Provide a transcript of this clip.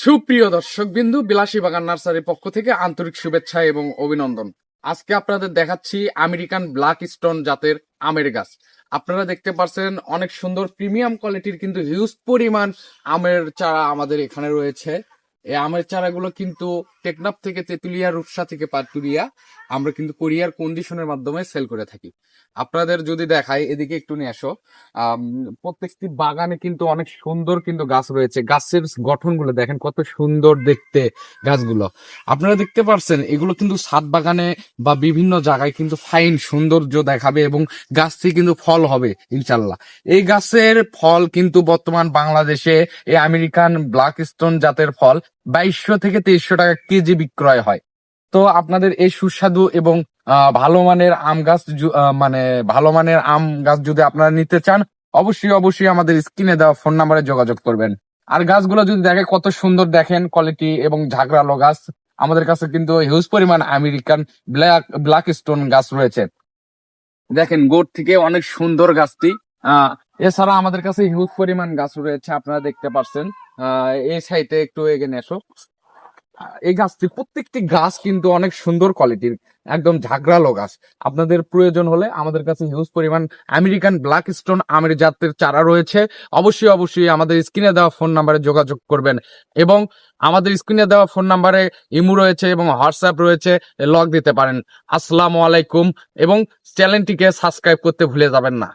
সুপ্রিয় দর্শক বিন্দু বিলাসী বাগান নার্সারির পক্ষ থেকে আন্তরিক শুভেচ্ছা এবং অভিনন্দন। আজকে আপনাদের দেখাচ্ছি আমেরিকান ব্ল্যাক স্টোন জাতের আমের গাছ। আপনারা দেখতে পাচ্ছেন অনেক সুন্দর প্রিমিয়াম কোয়ালিটির কিন্তু হিউজ পরিমাণ আমের চারা আমাদের এখানে রয়েছে। এই আমের চারাগুলো কিন্তু টেকনাফ থেকে তেতুলিয়া, রূপসা থেকে পাতুলিয়া আমরা কিন্তু কোরিয়ার কন্ডিশনের মাধ্যমে সেল করে থাকি। আপনাদের যদি দেখাই, এদিকে একটু নিয়ে আসো। প্রত্যেকটি বাগানে কিন্তু অনেক সুন্দর কিন্তু গাছ রয়েছে। গাছের গঠনগুলো দেখেন, কত সুন্দর দেখতে গাছগুলো। আপনারা দেখতে পারছেন, এগুলো কিন্তু ছাদ বাগানে বা বিভিন্ন জায়গায় কিন্তু ফাইন সৌন্দর্য দেখাবে এবং গাছ থেকে কিন্তু ফল হবে ইনশাল্লাহ এই গাছের ফল কিন্তু বর্তমান বাংলাদেশে, এই আমেরিকান ব্ল্যাক স্টোন জাতের ফল বাইশশো থেকে তেইশশো টাকা কেজি বিক্রয় হয়। তো আপনাদের এই সুস্বাদু এবং ভালো মানের আম গাছ মানে ভালো মানের আম গাছ যদি আপনারা নিতে চান, অবশ্যই অবশ্যই আমাদের স্ক্রিনে দেওয়া ফোন নাম্বারে যোগাযোগ করবেন। আর গাছগুলো যদি দেখে কত সুন্দর দেখেন কোয়ালিটি এবং ঝাঁকড়ালো গাছ, আমাদের কাছে কিন্তু হিউজ পরিমাণ আমেরিকান ব্ল্যাক ব্ল্যাক স্টোন গাছ রয়েছে। দেখেন গোট থেকে অনেক সুন্দর গাছটি এছাড়া আমাদের কাছে হিউজ পরিমাণ গাছ রয়েছে, আপনারা দেখতে পাচ্ছেন এই সাইডে একটু এগিয়ে এসো এই গাছটি, প্রত্যেকটি গাছ কিন্তু অনেক সুন্দর কোয়ালিটির একদম ঝাঁকড়ালো গাছ। আপনাদের প্রয়োজন হলে আমাদের কাছে হিউজ পরিমাণ আমেরিকান ব্ল্যাক স্টোন আমের জাতের চারা রয়েছে। অবশ্যই অবশ্যই আমাদের স্ক্রিনে দেওয়া ফোন নাম্বারে যোগাযোগ করবেন। এবং আমাদের স্ক্রিনে দেওয়া ফোন নাম্বারে ইমু রয়েছে এবং হোয়াটসঅ্যাপ রয়েছে লগ দিতে পারেন। আসসালামু আলাইকুম এবং চ্যানেলটিকে সাবস্ক্রাইব করতে ভুলে যাবেন না।